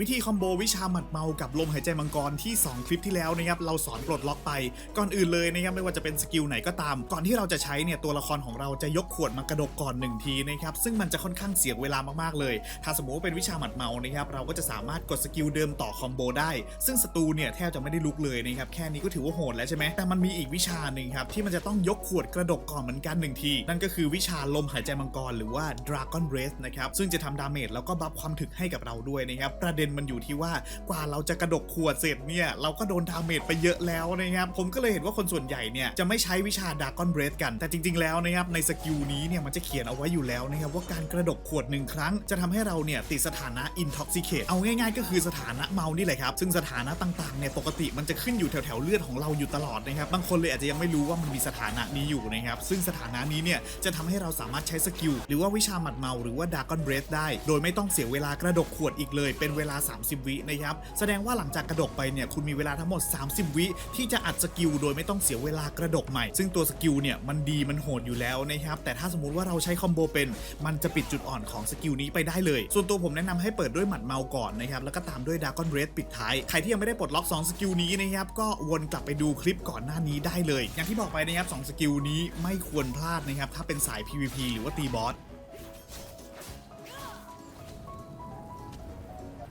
วิธีคอมโบวิชาหมัดเมากับลมหายใจมังกรที่ 2 คลิปที่แล้วนะครับเราสอนปลดล็อกไป ก่อนอื่นเลยนะครับไม่ว่าจะเป็นสกิลไหนก็ตาม ก่อนที่เราจะใช้เนี่ยตัวละครของเราจะยกขวดมากระดกก่อนหนึ่งทีนะครับซึ่งมันจะค่อนข้างเสียเวลามากๆเลย ถ้าสมมติว่าเป็นวิชาหมัดเมานะครับเราก็จะสามารถกดสกิลเดิมต่อคอมโบได้ ซึ่งศัตรูเนี่ยแทบจะไม่ได้ลุกเลยนะครับแค่นี้ก็ถือว่าโหดแล้วใช่ไหมแต่มันมีอีกวิชาหนึ่งครับที่มันจะต้องยกขวดกระดกก่อนเหมือนกันหนึ่งที นั่นก็คือวิชาลมหายใจมังกรหรือว่า Dragon Breath นะครับซึ่งจะทำดาเมจแล้วก็บัฟความถึกให้กับเราด้วยนะครับประเด็นมันอยู่ที่ว่ากว่าเราจะกระดกขวดเสร็จเนี่ย เราก็โดนดาเมจไปเยอะแล้วนะครับ ผมก็เลยเห็นว่าคนส่วนใหญ่เนี่ย จะไม่ใช้วิชา Dragon Breath กัน แต่จริง ๆ แล้วนะครับ ในสกิลนี้เนี่ย มันจะเขียนเอาไว้อยู่แล้วนะครับ ว่าการกระดกขวดหนึ่งครั้ง จะทำให้เราเนี่ย ติดสถานะ intoxicate เอาง่ายๆ ก็คือสถานะเมานี่แหละครับ ซึ่งสถานะต่างๆเนี่ยปกติมันจะขึ้นอยู่แถวๆเลือดของเราอยู่ตลอดนะครับบางคนเลยอาจจะยังไม่รู้ว่ามันมีสถานะนี้อยู่นะครับซึ่งสถานะนี้เนี่ยจะทำให้เราสามารถใช้สกิลหรือว่าวิชาหมัดเมาหรือว่า Dragon Breath ได้ โดยไม่ต้องเสียเวลากระดกขวดอีกเลยเป็นเวลา30 วินะครับ แสดงว่าหลังจากกระดกไปเนี่ยคุณมีเวลาทั้งหมด 30 วิที่จะอัดสกิลโดยไม่ต้องเสียเวลากระดกใหม่ ซึ่งตัวสกิลเนี่ยมันดีมันโหดอยู่แล้วนะครับ แต่ถ้าสมมุติว่าเราใช้คอมโบเป็นมันจะปิดจุดอ่อนของสกิลนี้ไปได้เลย ส่วนตัวผมแนะนำให้เปิดด้วยหมัดเมาก่อนนะครับ แล้วก็ตามด้วย Dragon Breath ปิดท้าย ใครที่ยังไม่ได้ปลดล็อก2สกิลนี้นะครับ ก็วนกลับไปดูคลิปก่อนหน้านี้ได้เลย อย่างที่บอกไปนะครับ2สกิลนี้ไม่ควรพลาดนะครับ ถ้าเป็นสาย PVP หรือว่าตีบอส